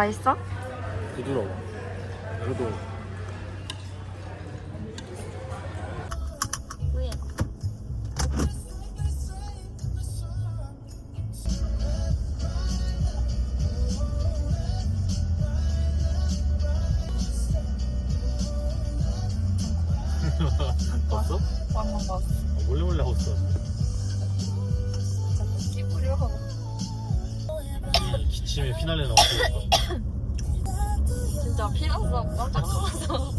맛있어? 부드러워. 그래도 봤어? 한번 봤어. 몰래 몰래 하고 있어. 끼부려. 이 기침의 피날레 나왔으니까. 진짜 피났어. 깜짝 놀라서.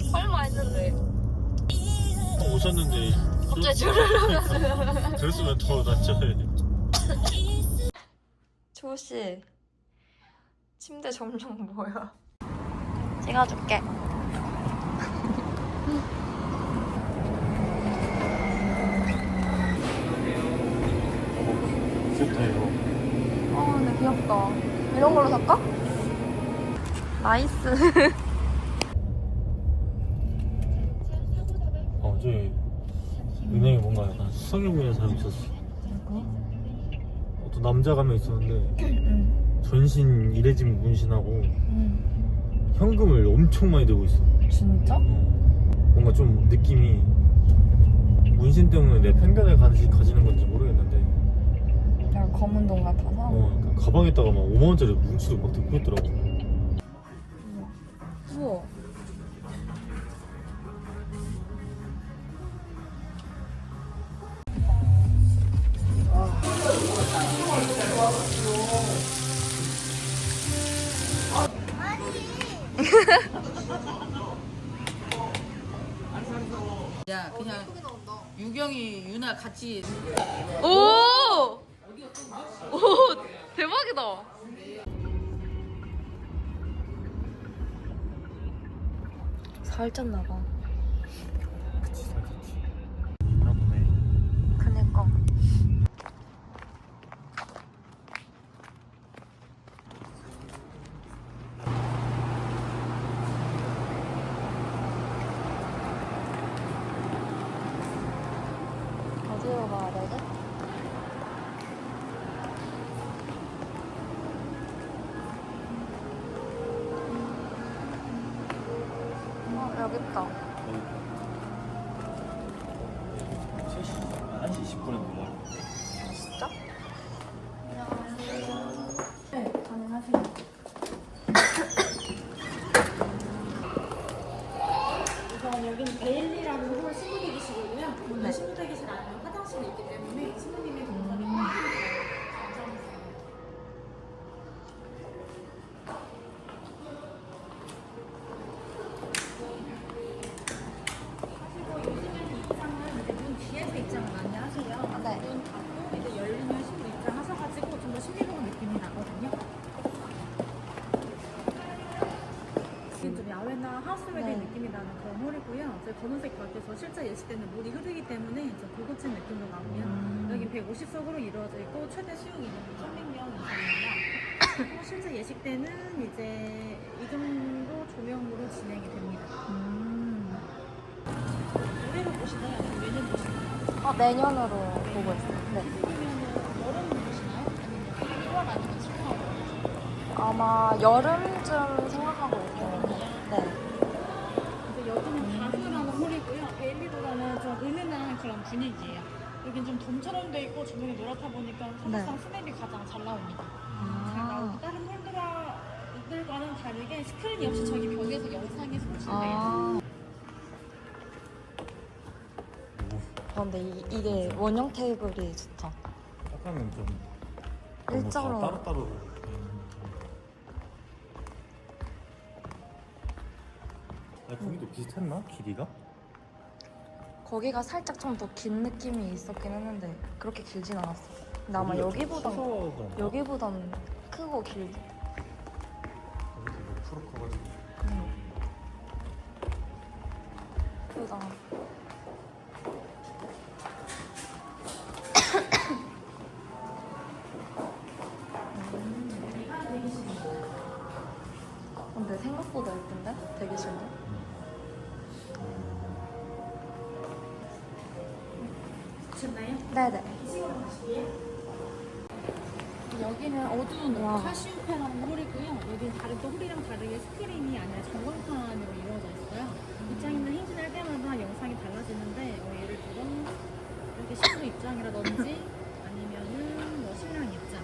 설마 했는데. 오셨는데 갑자기 주르르. 들었으면 더 낫죠. 조씨. 침대 점점 보여. 찍어줄게. 좋다 이거. 어, 근데 귀엽다. 이런 걸로 살까? 나이스. 어 저기 은행에 뭔가 약간 수상해 보이는 사람이 있었어. 어떤 남자가 한 명 있었는데 응. 전신 이레짐 문신하고 응. 현금을 엄청 많이 들고 있어. 진짜? 어, 뭔가 좀 느낌이 문신 때문에 내 편견을 가지, 가지는 건지 모르겠는데 검은 동 같아서. 어, 가방에다가 막 5만 원짜리 뭉치도 막 들고 있더라고. 우와. 야 그냥 유경이 유나 같이 오! 오! 대박이다. 살쪘 나 봐. 어, 여기 있다. 1 지금 좀 야외나 하우스 웨딩 네. 느낌이 나는 그런 홀이고요. 이제 검은색 벽에서 실제 예식 때는 물이 흐르기 때문에 이제 고급진 느낌도 나고요. 음. 여기 150석으로 이루어져 있고 최대 수용 인원은 1000명 이상입니다. 그리고 실제 예식 때는 이제 이 정도 조명으로 진행이 됩니다. 음. 올해로 보시나요? 아니면 내년 보시나요? 어, 내년으로 보고 있어요. 네. 그러면 여름 보시나요? 아니면 1월 아니면 10월? 아마 여름쯤 생각하고 있어요. 네. 이제 여기는 가수라는 홀이고요. 베일리보다는 좀 은은한 그런 분위기예요. 여긴 좀 돔처럼 돼 있고 조명이 노랗다 보니까 사실상 스냅이 가장 잘 나옵니다. 잘 나오고 아. 다른 홀들과는 다르게 스크린이 없이 저기 벽에서 영상이 송출돼요. 아. 아, 근데 이, 이게 원형 테이블이 좋다. 약간은 좀 너무 일자로. 다 따로따로. 아, 거기도 비슷했나? 길이가? 거기가 살짝 좀 더 긴 느낌이 있었긴 했는데 그렇게 길진 않았어. 근데 아마 좀 여기보단 커서 그런가? 여기보단 크고 길. 여기도 뭐 프로 커가지고. 음. 크다. 근데 생각보다 예쁜데? 대기실도? 보셨나요? 네네. 이 여기는 어두운 와. 카시오페라는 홀이고요. 여기는 다른 또 홀이랑 다르게 스크린이 아니라 전광판으로 이루어져 있어요. 입장이나 행진할 때마다 영상이 달라지는데 어, 예를 들어 이렇게 신부 입장이라든지 아니면은 뭐 신랑 입장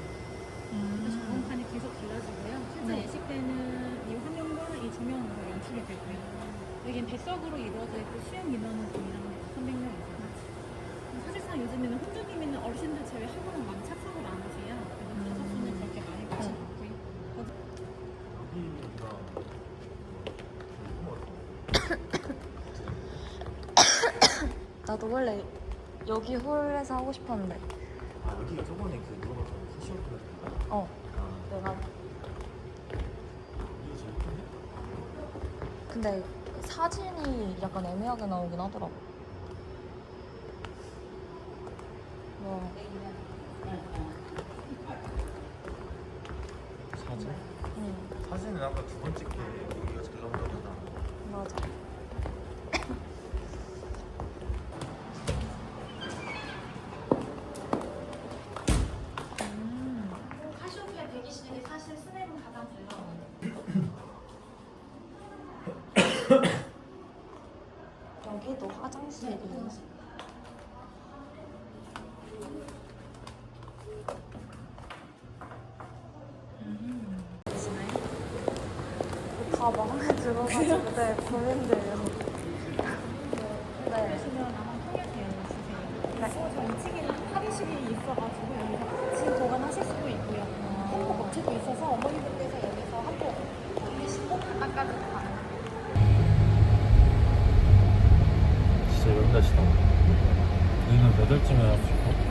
그래서 전광판이 계속 달라지고요. 실제 네. 예식 때는 이 화면과 이 조명으로 연출이 되고요. 여기는 배석으로 이루어져 있고 수용 인원은 동일한 300명 이상. 사실상 요즘에는 혼주님이나 어르신들 제외 하고는 많이 착석을 안 하세요. 그래서 혼자 탑승은 그렇게 많이 가지 않고요. 나도 원래 여기 홀에서 하고 싶었는데 아 여기가 저번에 그 물어봤던 카시오페라인가? 어 아 내가 이게 제일 큰데? 근데 사진이 약간 애매하게 나오긴 하더라고 여기도 화장실이 다 마음에 들어가지고 네 고민돼요. 8시면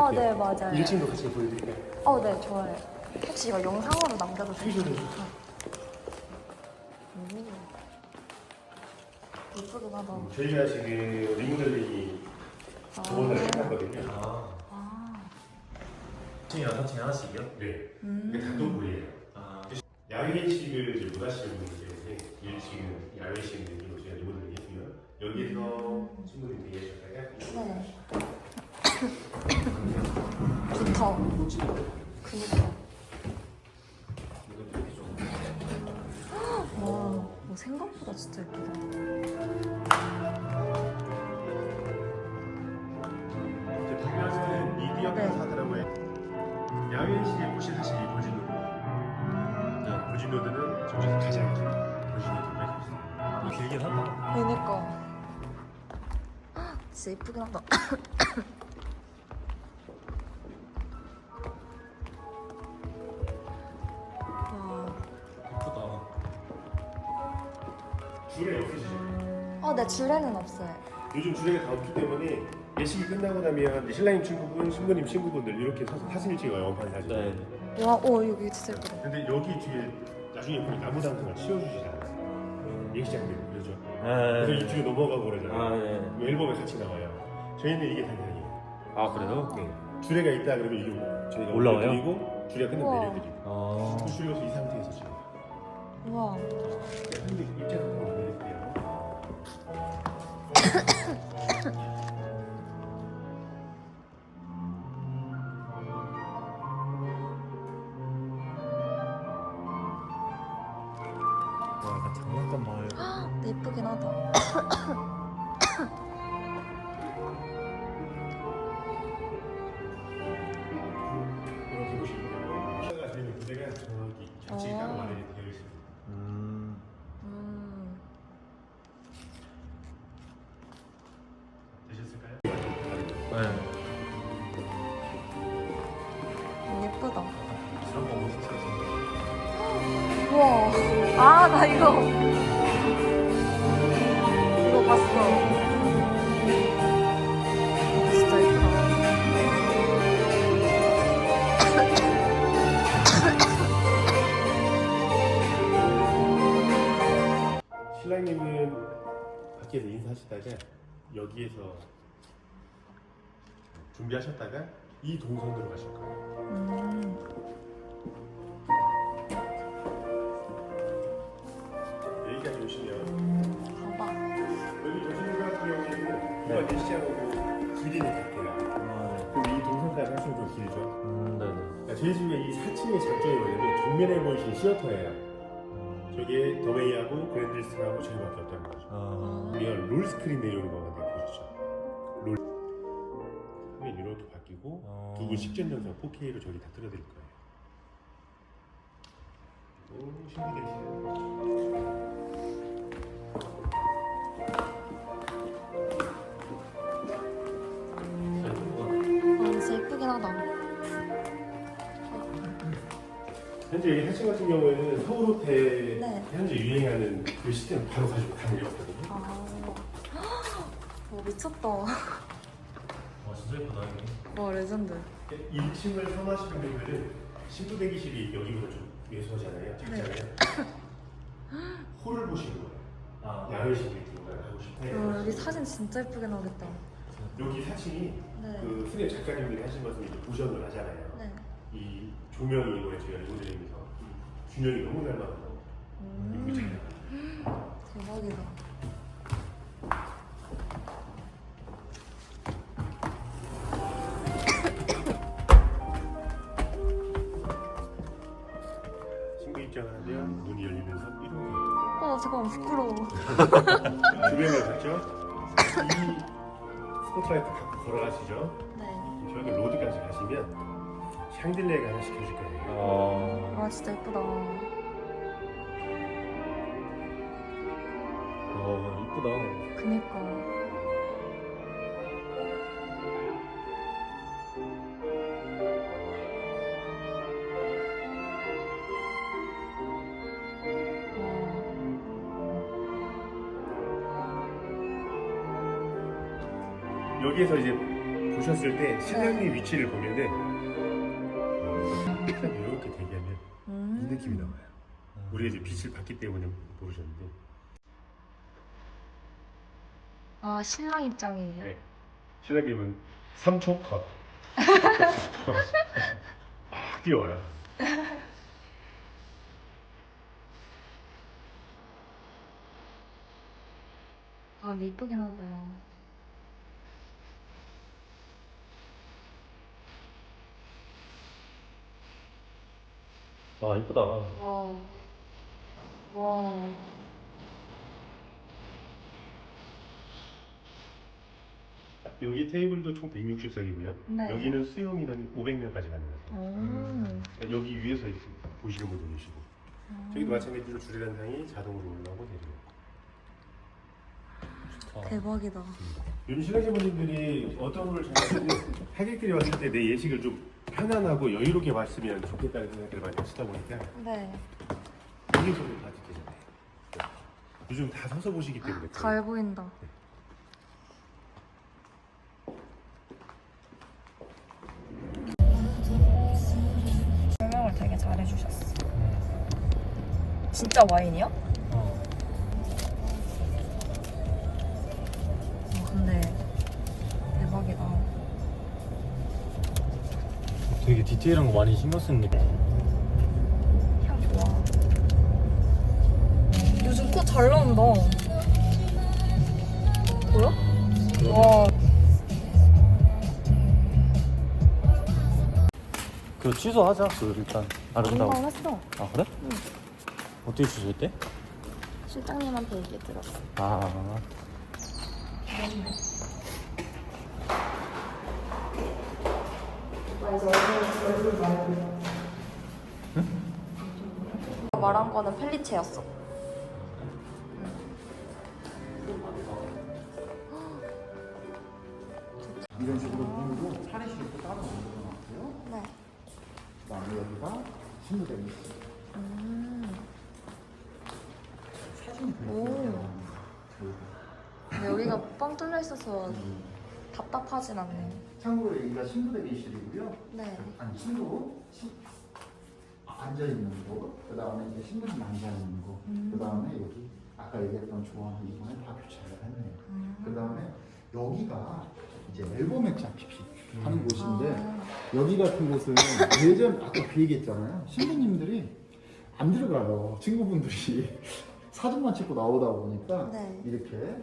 아, 네, 맞아요. 1층도 같이 보여드릴까요? 어, 네, 좋아요. 혹시 이거 영상으로 남겨도 돼요? 예쁘긴 하다. 저희가 지금 리모델링이 저번 달에 끝났거든요. 아 아, 2층이랑 4층에 하나씩이요? 네. 음. 이게 단독홀이에요. 아 야외식을 이제 못 하시는 분들 때문에 1층은 야외식 느낌으로 저희가 리모델링 했고요. 여기서 충분히 대기하셨다가 네. 좋다. 그니까. 와, 뭐 생각보다 진짜 예쁘다. 이제 보면은 미디어 네. 카사라고 해요. 야외식의 꽃이 사실 이 보진로드. 네, 보진로드는 저쪽에서 가장 긴 보진로드를 할수 있어요. 길긴 하다 그니까. 헉, 진짜 예쁘긴 하다. 어, 네, 줄에는 없어요. 요즘 주례가 다 없기 때문에 예식이 끝나고 나면 신랑님 친구분, 신부님 친구분들 이렇게 서서 사진을 찍어요 원판 사진. 네 와, 오, 여기 진짜 예쁘다. 근데 여기 뒤에 나중에 보면 나무 단풍을 씌워주시잖아요. 예식장들 그러죠. 그래서 이 뒤로 넘어가고 그러잖아요. 아, 네. 그 앨범에 같이 나와요. 저희는 이게 단상이에요. 아 그래요? 네. 주례가 있다 그러면 이게 저희가 올라와요? 올려드리고 주례가 끝나면 우와. 내려드리고. 아그 주례가 이 상태에서 지금. 우와. 네, 근데 입장 한번 보여드릴게요. クフクフクフ。 되셨을까요? 네. 예쁘다. 거 찾았어? 아, 나 이거. 이거 봤어. 진짜 예쁘다. 신랑님은 밖에서 인사하시다가 여기에서 준비하셨다가 이 동선으로 가실 거예요. 음. 여기까지 오시면 봐봐. 여기 도시님 같은 경우에는 여기가 내시장하고 길이 같아요. 아, 그럼 이 동선까지 하시면 좀 길죠. 네. 음, 네네. 그러니까 저희 집에 이 4층의 장점이 뭐냐면 정면에 보이신 시어터예요. 음, 저게 더웨이하고 그랜드스하고 저희밖에 없다는 거죠. 아, 우리가 롤 스크린 내용으로 보는데 보시죠. 롤 화면 이렇게 바뀌고 어. 두분 식전 영상 4K로 저기 다 틀어드릴 거예요. 오 신기되시네요. 아, 진짜 예쁘긴 하다. 현재 여기 사진 같은 경우에는 서울 호텔 네. 현재 유행하는 그 시스템 바로 가지고 가는 게 없거든요. 아. 와, 미쳤다. 와, 진짜 예쁘다. 와, 레전드. 1층을 선호하시는 분들은 신부 대기실이 여기보다 좀 왜소하잖아요. 작잖아요. 홀을 보시는 거예요. 아, 야외식 미팅을 하고 싶어요. 와, 여기 사진 진짜 예쁘게 나오겠다. 여기 4층이 네. 그 후대 작가님들이 하신 것을 이제 보정을 하잖아요. 네. 이 조명이 이번에 저희가 리모델링해서 이 균형이 너무 잘 맞고 음. 대박이다. 문이 열리면서 이렇게 어, 잠깐만, 부끄러워. 조명을 봤죠? 이 스포트라이트 갖고 걸어가시죠? 네. 저기 로드까지 가시면 샹들레가 하나 시켜줄 거예요. 아, 아, 진짜 예쁘다. 와, 이쁘다. 그니까. 여기에서 이제 보셨을 때 신랑님 위치를 보면은 이렇게 대기하면 이 음. 느낌이 나와요. 우리가 이제 빛을 받기 때문에 모르셨는데 아, 신랑 입장이에요? 네. 신랑님은 3초 컷. 아, 귀여워요. 아, 근데 이쁘긴 하다. 아, 이쁘다. 와. 와. 여기 테이블도 총 160석이고요. 네. 여기는 수용 인원 500명까지 가능해요. 음. 여기 위에서 이렇게 보시는 분도 계시고 저기도 마찬가지로 주례단상이 자동으로 올라오고 내려요. 좋다. 대박이다. 요즘 신앙자분들이 어떤 걸 잘하시는 하객들이 왔을 때 내 예식을 좀 편안하고 여유롭게 봤으면 좋겠다는 생각을 많이 하시다 보니까 네. 이게 좀 바지 되잖아요. 요즘 다 서서 보시기 때문에 잘 보인다. 설명을 되게 잘해주셨어. 진짜 와인이야? 어. 어, 근데 되게 디테일한 거 많이 신경 쓰는 느낌. 향 좋아. 요즘 꽃 잘 나온다. 뭐야? 와. 그 취소하자. 그 일단 아름다워. 공감했어. 아 그래? 응. 어떻게 취소했대? 실장님한테 얘기 들었어. 아. 응? 말한 거는 펠리체였어. 이런 식으로 물고 차례식 있고 따로 만드는 것 같아요. 네. 그다음에 여기가 신부대기. 음. 사진 보여요. 여기가 뻥 뚫려 있어서 음. 답답하진 않네. 참고로 여기가 신부 대기실이고요. 네. 아니 신부 시- 앉아 있는 거, 그 다음에 이제 신부님 앉아 있는 거, 음. 그 다음에 여기 아까 얘기했던 조항을 이번에 다 교체를 했네요. 음. 그 다음에 여기가 이제 앨범 액자 PP 하는 곳인데 아, 여기 같은 곳은 예전 아까 그 얘기했잖아요. 신부님들이 안 들어가요. 친구분들이 사진만 찍고 나오다 보니까 네. 이렇게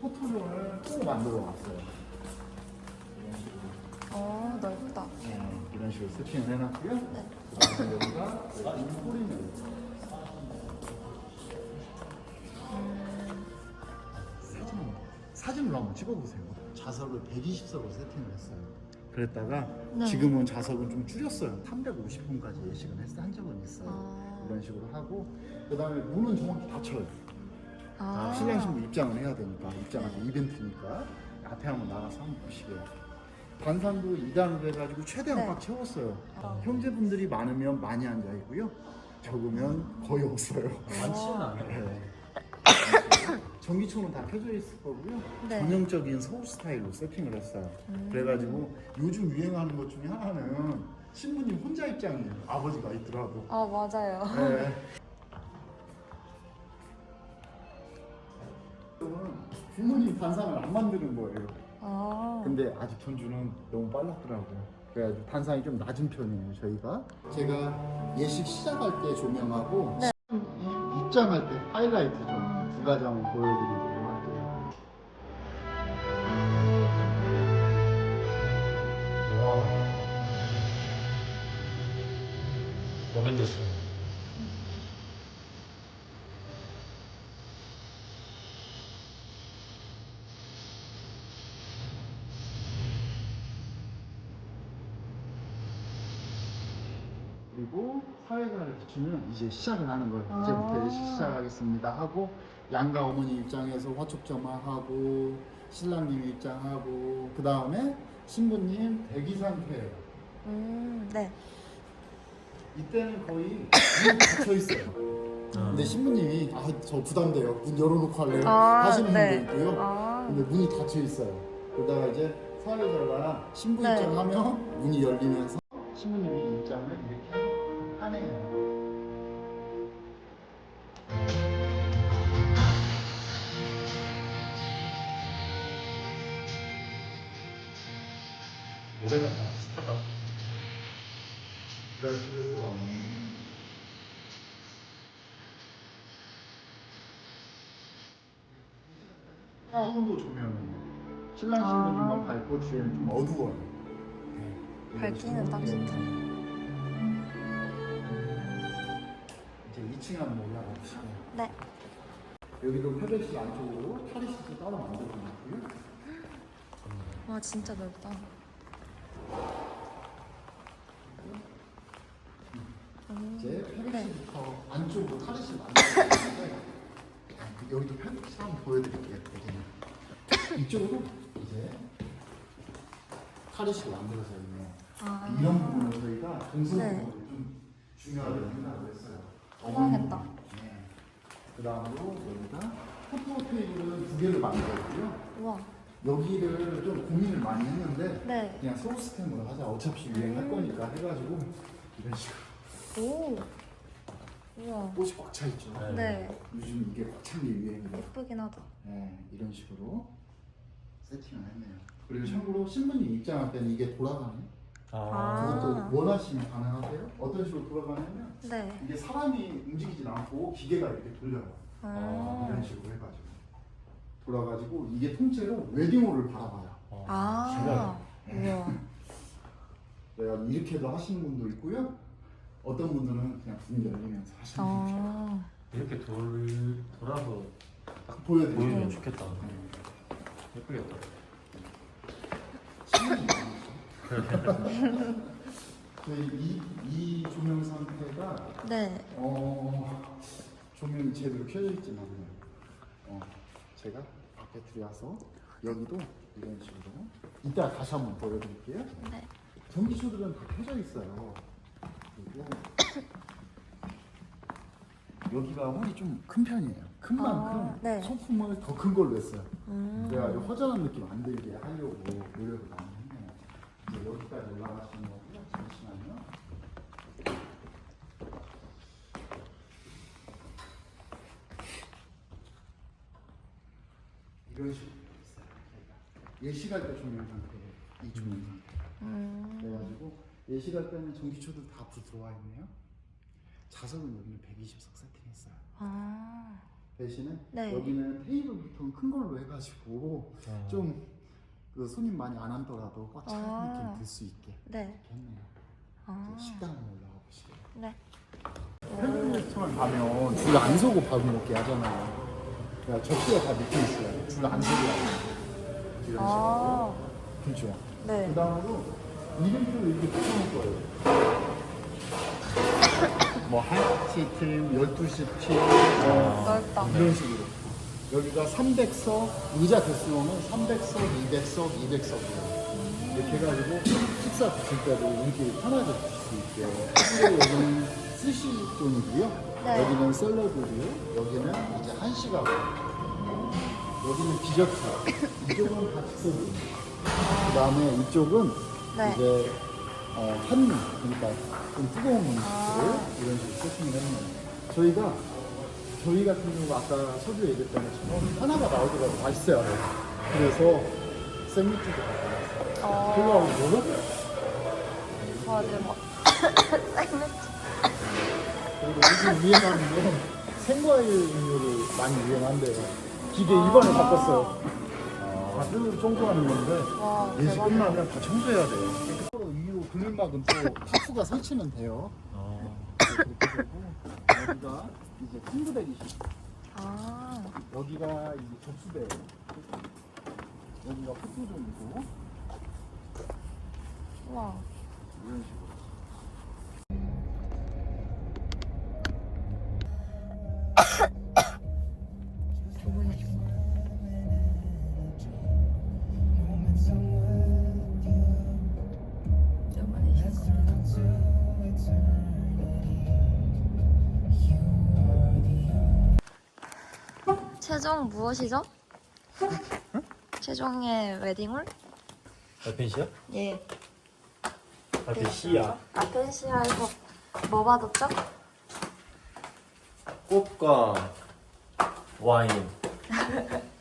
포토존을 또 만들어 놨어요. 어, 넓다. 네, 이런 식으로 세팅을 해놨고요. 네. 그다음에 여기가 홀이네요. 사진 사진으로 한번 찍어보세요. 자석을 120석으로 세팅을 했어요. 그랬다가 네. 지금은 자석은 좀 줄였어요. 350분까지 예식은 했, 한 적은 있어요. 아. 이런 식으로 하고 그다음에 문은 정확히 닫혀요. 아. 신랑 신부 입장을 해야 되니까 입장할 때 이벤트니까 앞에 한번 나가서 한번 보시게요. 단상도 2단으로 해가지고 최대한 네. 꽉 채웠어요. 아. 형제분들이 많으면 많이 앉아 있고요. 적으면 거의 없어요. 많지는 않아요. 네. 전기초는 다 켜져 있을 거고요. 네. 전형적인 서울 스타일로 세팅을 했어요. 음. 그래가지고 요즘 유행하는 것 중에 하나는 신부님 혼자 입장이에요. 아버지가 있더라도. 아, 맞아요. 네. 부모님 단상을 안 만드는 거예요. 아. 근데 아직 전주는 너무 빨랐더라고요. 그래가지고 단상이 좀 낮은 편이에요, 저희가. 제가 예식 시작할 때 조명하고 네. 이- 입장할 때 하이라이트 좀 두 가지 한번 보여드리도록 할게요. 어벤져스. 그리고 사회자를 붙이면 이제 시작을 하는 거예요. 아. 이제부터 예식 시작하겠습니다 하고 양가 어머니 입장에서 화촉점화하고 신랑님 입장하고 그 다음에 신부님 대기 상태예요. 음, 네. 이때는 거의 문이 닫혀 있어요. 아. 근데 신부님이 아 저 부담돼요. 문 열어놓고 할래요 아, 하시는 네. 분도 있고요. 아. 근데 문이 닫혀 있어요. 그러다가 이제 사회자가 신부 네. 입장하면 문이 열리면서 신부님이 입장을 이렇게 하네요. 노래가 다 비슷하다. 그래서 황도 조명이에요. 신랑 신부님만 밝고 뒤에는 좀 어두워요. 네. 밝기는 딱 좋다. 이제 2층 한번 올라가 보시고요. 네. 여기도 패배실 안쪽으로 탈의실도 따로 만들어 놨고요. 와, 진짜 넓다. 음, 이제 네. 패배실부터 안쪽으로 탈의실 만들어 놨는데 여기도 패배실 한번 보여드릴게요. 여기는 이쪽으로 이제 탈의실 만들어져 있네요. 아. 이런 부분을 저희가 동선적으로 네. 좀 중요하게 생각을 했어요. 해봐야겠다. 네. 그 다음으로 여기다 포토 테이블은 두 개를 만들었고요. 우와. 여기를 좀 고민을 많이 했는데 네. 그냥 소스템으로 하자. 어차피 유행할 거니까 해가지고 이런 식으로 오. 우와. 꽃이 꽉 차 있죠. 네. 네. 요즘 이게 꽉 찬 게 유행이에요. 예쁘긴 하다. 네, 이런 식으로 세팅을 했네요. 그리고 참고로 신부님 입장할 때는 이게 돌아가네. 아. 그것도 원하시면 가능하세요. 어떤 식으로 돌아가냐면 네. 이게 사람이 움직이진 않고 기계가 이렇게 돌려요. 아. 이런 식으로 해가지고 돌아가지고 이게 통째로 웨딩홀을 바라봐요. 아. 우와. 내가 이렇게도 하시는 분도 있고요. 어떤 분들은 그냥 문 열리면서 하시는 분도 있어요. 아. 이렇게 돌 돌아서 보여드릴게요. 보여주면 좋겠다. 예쁘겠다. 신경이 많으시죠? 근데 이, 이 조명 상태가 네. 어, 조명이 제대로 켜져 있진 않아요. 어, 제가 밖에 들여와서 여기도 이런 식으로 이따 다시 한번 보여드릴게요. 네. 전기초들은 다 켜져 있어요. 그리고 여기가 홀이 좀큰 편이에요. 큰 아, 만큼 네. 소품을 더 큰 걸로 했어요. 음. 그래가지고 허전한 느낌 안 들게 하려고 노력을 많이 여기까지 올라가시는 거고요. 잠시만요. 이런 식으로 돼 있어요. 예시갈 때 조명 상태예요. 이 조명 상태. 음. 그래가지고 예시갈 때는 전기초도 다불 들어와 있네요. 자석은 여기는 120석 세팅했어요. 아. 대신에 네. 여기는 테이블부터 큰 걸로 해가지고 아. 좀 그 손님 많이 안 앉더라도 꽉 차는 아. 느낌 들 수 있게 네. 이렇게 했네요. 아. 이제 식당 한번 올라가 보시게요. 네. 펜션레스토랑 가면 줄 안 서고 밥 먹게 하잖아요. 그러니까 접시가 다 밑에 있어요. 줄 안 서고 이런 식으로. 아. 그렇죠. 네. 그 다음으로 이름표를 이렇게 붙여놓을 거예요. 뭐, 한시 팀, 12시 팀, 뭐, 넓다. 이런 식으로. 여기가 300석, 의자 개수로는 300석, 200석, 200석이에요. 이렇게 해가지고 식사 드실 때도 눈길이 편하게 드실 수 있게. 여기는 스시 존이고요. 네. 여기는 샐러드고요. 여기는 이제 한식하고. 여기는 디저트. 이쪽은 핫소드. 그 다음에 이쪽은 네. 이제 어, 한미, 그러니까 좀 뜨거운 음식들을 아. 이런 식으로 세팅을 했네요. 저희가 저희 같은 경우 아까 서두 얘기했던 것처럼 하나가 나오더라도 맛있어야 돼요. 그래서 샌드위치도 갖고 왔어요. 어. 그거 뭐죠? 저 이제 막 샌드위치. 그리고 요즘 유행하는 건 생과일 음료를 많이 유행한대요. 기계 입안을 바꿨어요. 다들 청소하는 건데 와 예시 대박. 끝나면 다 청소해야 돼요. 또 위로 그늘막은 또 타프가 설치는 돼요. 되고 여기가 이제 킹드백이시 아. 여기가 이제 접수대 여기가 포토존이고 와. 이런 식으로 최종 무엇이죠? 최종의 웨딩홀? 알펜시아? 예. 알펜시아. 아펜시아에서 뭐 받았죠? 꽃과 와인.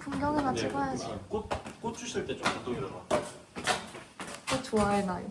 풍경이나 찍어야지. 꽃, 꽃 주실 때좀 감동이라고. 또 좋아해 나요.